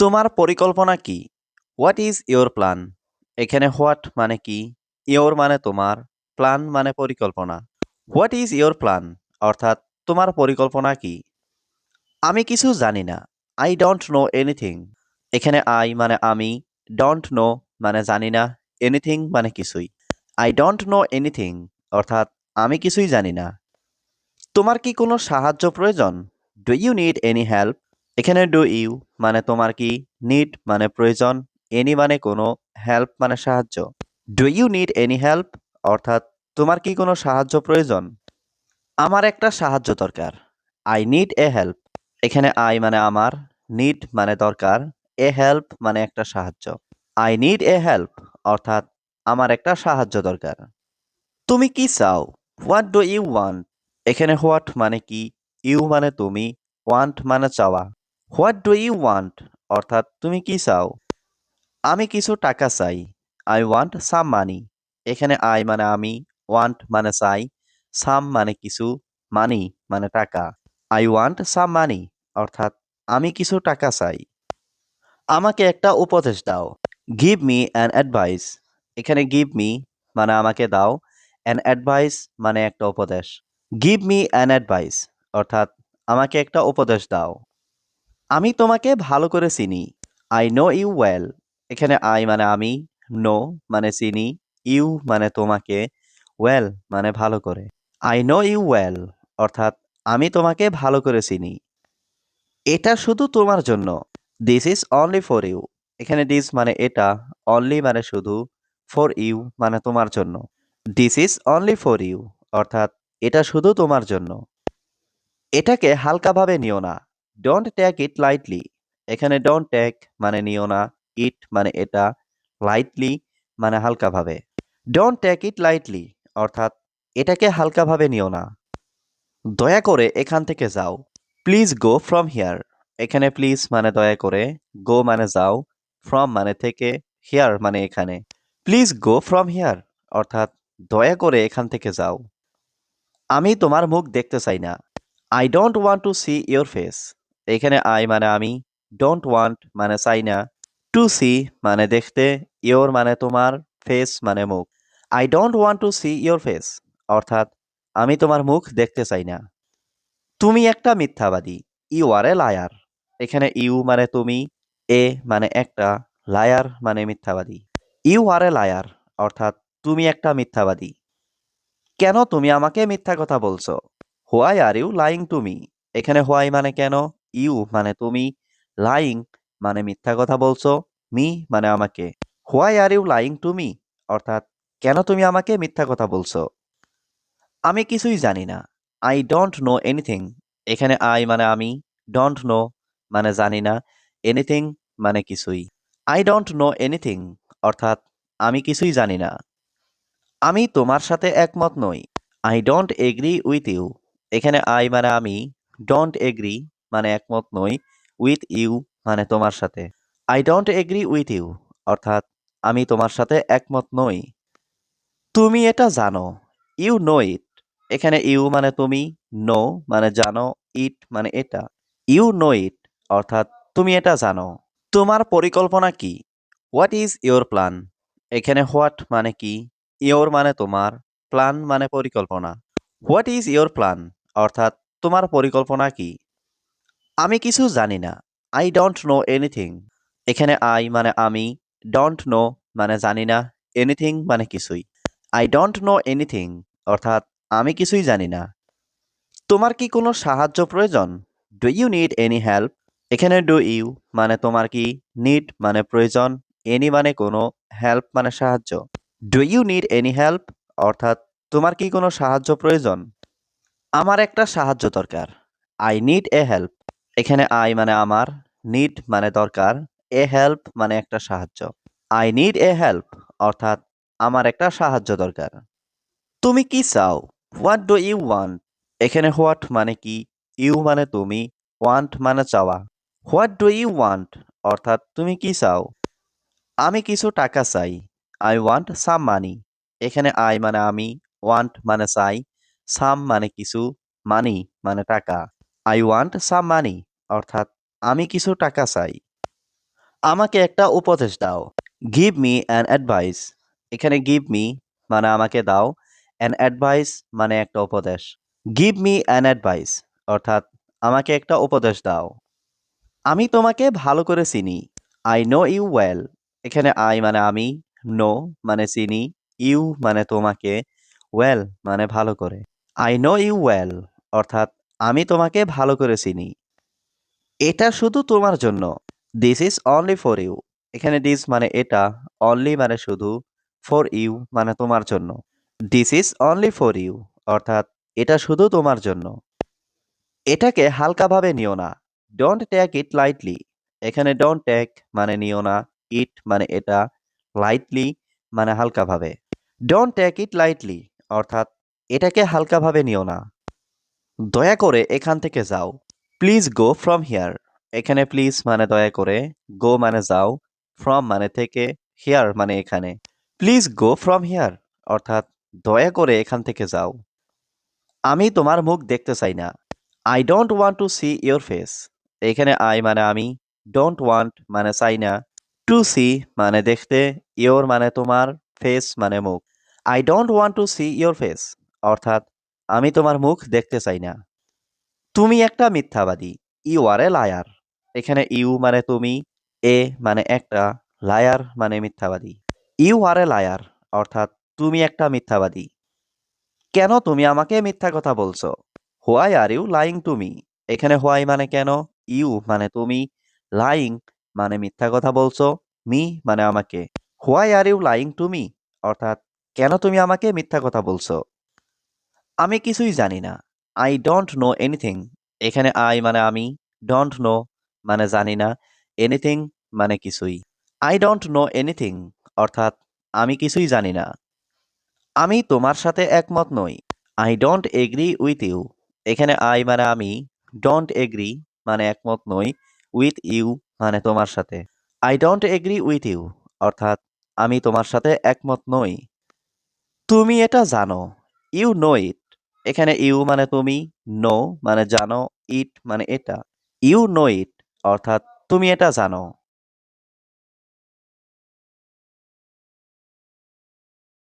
তোমার পরিকল্পনা কি? হোয়াট ইজ ইওর প্ল্যান এখানে হোয়াট মানে কি? ইওর মানে তোমার প্ল্যান মানে পরিকল্পনা। হোয়াট ইজ ইওর প্ল্যান অর্থাৎ তোমার পরিকল্পনা কি? আমি কিছু জানি না। আই ডোন্ট নো এনিথিং এখানে আই মানে আমি ডোন্ট নো মানে জানি না। এনিথিং মানে কিছুই। আই ডোন্ট নো এনিথিং অর্থাৎ আমি কিছুই জানি না। তোমার কি কোনো সাহায্য প্রয়োজন? Do you need any help এখানে ডু ইউ মানে তোমার কি নিড মানে প্রয়োজন এনি মানে কোনো হেল্প মানে সাহায্য। Do you need any help অর্থাৎ তোমার কি কোনো সাহায্য প্রয়োজন? আমার একটা সাহায্য দরকার আই নিড এ হেল্প এখানে আই মানে আমার নিড মানে দরকার এ হেল্প মানে একটা সাহায্য। আই নিড এ হেল্প অর্থাৎ আমার একটা সাহায্য দরকার। তুমি কি চাও? হোয়াট ডু ইউ ওয়ান্ট এখানে হোয়াট মানে কি? ইউ মানে তুমি ওয়ান্ট মানে চাওয়া। হোয়াট ডু ইউ ওয়ান্ট অর্থাৎ তুমি কি চাও? আমি কিছু টাকা চাই। আই ওয়ান্ট সাম মানি এখানে আই মানে আমি ওয়ান্ট মানে চাই সাম মানে কিছু মানি মানে টাকা। আই ওয়ান্ট সাম মানি অর্থাৎ আমি কিছু টাকা চাই। আমাকে একটা উপদেশ দাও। গিভ মি অ্যান অ্যাডভাইস এখানে গিভ মি মানে আমাকে দাও। অ্যান অ্যাডভাইস মানে একটা উপদেশ। গিভ মি অ্যান অ্যাডভাইস অর্থাৎ আমাকে একটা উপদেশ দাও। আমি তোমাকে ভালো করে চিনি। আই নো ইউ ওয়েল এখানে আই মানে আমি নো মানে চিনি ইউ মানে তোমাকে ওয়েল মানে ভালো করে। আই নো ইউ ওয়েল অর্থাৎ আমি তোমাকে ভালো করে চিনি। এটা শুধু তোমার জন্য। This is only for you এখানে দিস মানে এটা অনলি মানে শুধু ফর ইউ মানে তোমার জন্য। This is only for you অর্থাৎ এটা শুধু তোমার জন্য। এটাকে হালকাভাবে নিও না। ডোন্ট টেক ইট লাইটলি এখানে ডোন্ট টেক মানে নিও না ইট মানে এটা লাইটলি মানে হালকাভাবে। ডোন্ট টেক ইট লাইটলি অর্থাৎ এটাকে হালকাভাবে নিও না। দয়া করে এখান থেকে যাও। প্লিজ গো ফ্রম হিয়ার এখানে প্লিজ মানে দয়া করে গো মানে যাও ফ্রম মানে থেকে হিয়ার মানে এখানে। প্লিজ গো ফ্রম হিয়ার অর্থাৎ দয়া করে এখান থেকে যাও। আমি তোমার মুখ দেখতে চাই না। I don't want to see your face এখানে আই মানে আমি। ডোন্ট ওয়ান্ট মানে চাই না। টু সি মানে দেখতে। ইয়োর মানে তোমার। ফেস মানে মুখ। I don't want to see your face অর্থাৎ আমি তোমার মুখ দেখতে চাই না। তুমি একটা মিথ্যাবাদী। ইউ আর এ লায়ার এখানে ইউ মানে তুমি। এ মানে একটা। লায়ার মানে মিথ্যাবাদী। ইউ আর এ লায়ার অর্থাৎ তুমি একটা মিথ্যাবাদী। কেন তুমি আমাকে মিথ্যা কথা বলছো? Why are you lying to me এখানে হোয়াই মানে কেন? ইউ মানে তুমি লাইং মানে মিথ্যা কথা বলছো মি মানে আমাকে। Why are you lying to me অর্থাৎ, কেন তুমি আমাকে মিথ্যা কথা বলছো? আমি কিছুই জানি না। আই ডোন্ট নো এনিথিং এখানে আই মানে আমি ডোন্ট নো মানে জানি না। এনিথিং মানে কিছুই। আই ডোন্ট নো এনিথিং অর্থাৎ, আমি কিছুই জানি না। আমি তোমার সাথে একমত নই। I don't agree with you এখানে আই মানে আমি ডোন্ট এগ্রি মানে একমত নই উইথ ইউ মানে তোমার সাথে। I don't agree with you অর্থাৎ আমি তোমার সাথে একমত নই। তুমি এটা জানো ইউ নো ইট এখানে ইউ মানে তুমি নো মানে জানো ইট মানে এটা। ইউ নো ইট অর্থাৎ তুমি এটা জানো। তোমার পরিকল্পনা কি? হোয়াট ইজ ইওর প্ল্যান এখানে হোয়াট মানে কি? ইওর মানে তোমার প্ল্যান মানে পরিকল্পনা। হোয়াট ইজ ইওর প্ল্যান অর্থাৎ তোমার পরিকল্পনা কি? আমি কিছু জানি না। আই ডোন্ট নো এনিথিং এখানে আই মানে আমি ডোন্ট নো মানে জানি না এনিথিং মানে কিছুই। আই ডোন্ট নো এনিথিং অর্থাৎ আমি কিছুই জানি না। তোমার কি কোনো সাহায্য প্রয়োজন? Do you need any help এখানে ডু ইউ মানে তোমার কি নিড মানে প্রয়োজন? এনি মানে কোনো হেল্প মানে সাহায্য। Do you need any help অর্থাৎ তোমার কি কোনো সাহায্য প্রয়োজন? আমার একটা সাহায্য দরকার। আই নিড এ হেল্প এখানে আই মানে আমার নিড মানে দরকার এ হেল্প মানে একটা সাহায্য। আই নিড এ হেল্প অর্থাৎ আমার একটা সাহায্য দরকার। তুমি কি চাও? হোয়াট ডু ইউ ওয়ান্ট এখানে হোয়াট মানে কি? ইউ মানে তুমি ওয়ান্ট মানে চাওয়া। হোয়াট ডু ইউ ওয়ান্ট অর্থাৎ তুমি কি চাও? আমি কিছু টাকা চাই। আই ওয়ান্ট সাম মানি এখানে আই মানে আমি ওয়ান্ট মানে চাই। সাম মানে কিছু মানি মানে টাকা। আই ওয়ান্ট সাম মানি অর্থাৎ আমি কিছু টাকা চাই। আমাকে একটা উপদেশ দাও। গিভ মি অ্যান অ্যাডভাইস এখানে গিভ মি মানে আমাকে দাও। অ্যান অ্যাডভাইস মানে একটা উপদেশ। গিভ মি অ্যান অ্যাডভাইস অর্থাৎ আমাকে একটা উপদেশ দাও। আমি তোমাকে ভালো করে চিনি। আই নো ইউ ওয়েল এখানে আই মানে আমি নো মানে চিনি ইউ মানে তোমাকে ওয়েল মানে ভালো করে। আই নো ইউ ওয়েল অর্থাৎ আমি তোমাকে ভালো করে চিনি। এটা শুধু তোমার জন্য। This is only for you এখানে দিস মানে এটা অনলি মানে শুধু ফর ইউ মানে তোমার জন্য। This is only for you অর্থাৎ এটা শুধু তোমার জন্য। এটাকে হালকাভাবে নিও না। ডোন্ট টেক ইট লাইটলি এখানে ডোন্ট টেক মানে নিও না ইট মানে এটা লাইটলি মানে হালকাভাবে। ডোন্ট টেক ইট লাইটলি অর্থাৎ এটাকে হালকাভাবে নিও না। দয়া করে এখান থেকে যাও। প্লিজ গো ফ্রম হিয়ার এখানে প্লিজ মানে দয়া করে গো মানে যাও ফ্রম মানে থেকে হিয়ার মানে এখানে। প্লিজ গো ফ্রম হিয়ার অর্থাৎ দয়া করে এখান থেকে যাও। আমি তোমার মুখ দেখতে চাই না। I don't want to see your face এখানে আই মানে আমি ডোন্ট ওয়ান্ট মানে চাই না। টু সি মানে দেখতে ইয়োর মানে তোমার ফেস মানে মুখ। I don't want to see your face অর্থাৎ আমি তোমার মুখ দেখতে চাই না। তুমি একটা মিথ্যাবাদী। ইউ আর এ লায়ার এখানে ইউ মানে তুমি, এ মানে একটা লায়ার মানে মিথ্যাবাদী। ইউ আর এ লায়ার অর্থাৎ তুমি একটা মিথ্যাবাদী। কেন তুমি আমাকে মিথ্যা কথা বলছো? Why are you lying to me এখানে হোয়াই মানে কেন? ইউ মানে তুমি লাইং মানে মিথ্যা কথা বলছো মি মানে আমাকে। Why are you lying to me অর্থাৎ কেন তুমি আমাকে মিথ্যা কথা বলছো? আমি কিছুই জানি না। আই ডোন্ট নো এনিথিং এখানে আই মানে আমি ডোন্ট নো মানে জানি না এনিথিং মানে কিছুই। আই ডোন্ট নো এনিথিং অর্থাৎ আমি কিছুই জানি না। আমি তোমার সাথে একমত নই। I don't agree with you এখানে আই মানে আমি ডোন্ট এগ্রি মানে একমত নই উইথ ইউ মানে তোমার সাথে। I don't agree with you অর্থাৎ আমি তোমার সাথে একমত নই। তুমি এটা জানো। ইউ নো ইট এখানে ইউ মানে তুমি নো মানে জানো ইট মানে এটা। ইউ নো ইট অর্থাৎ তুমি এটা জানো।